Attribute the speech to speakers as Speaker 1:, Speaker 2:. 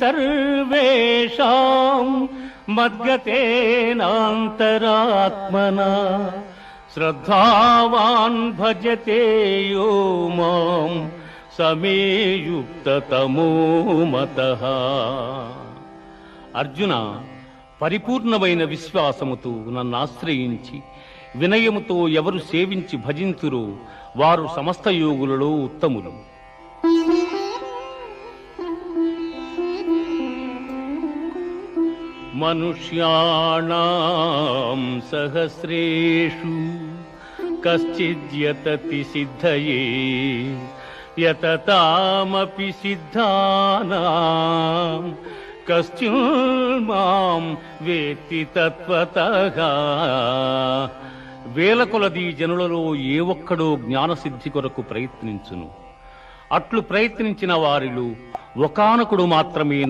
Speaker 1: సర్వేషాం మద్గతేనాంతరాత్మనా. శ్రద్ధావాన్ భజతే యో మాం సమేయుక్తతమో మత అర్జున పరిపూర్ణమైన విశ్వాసముతో నన్ను ఆశ్రయించి వినయముతో ఎవరు సేవించి భజింతురో వారు సమస్త యోగులలో ఉత్తములు. మనుష్యాణం సహస్రేషు కశ్చిద్యతతి సిద్ధయే యతతామపి సిద్ధానాం కశ్చిన్మాం వేత్తి తత్వత వేల కొలది జనులలో ఏ ఒక్కడో జ్ఞానసిద్ధి కొరకు ప్రయత్నించును. అట్లు ప్రయత్నించిన వారిలో ఒకనొకడు మాత్రమే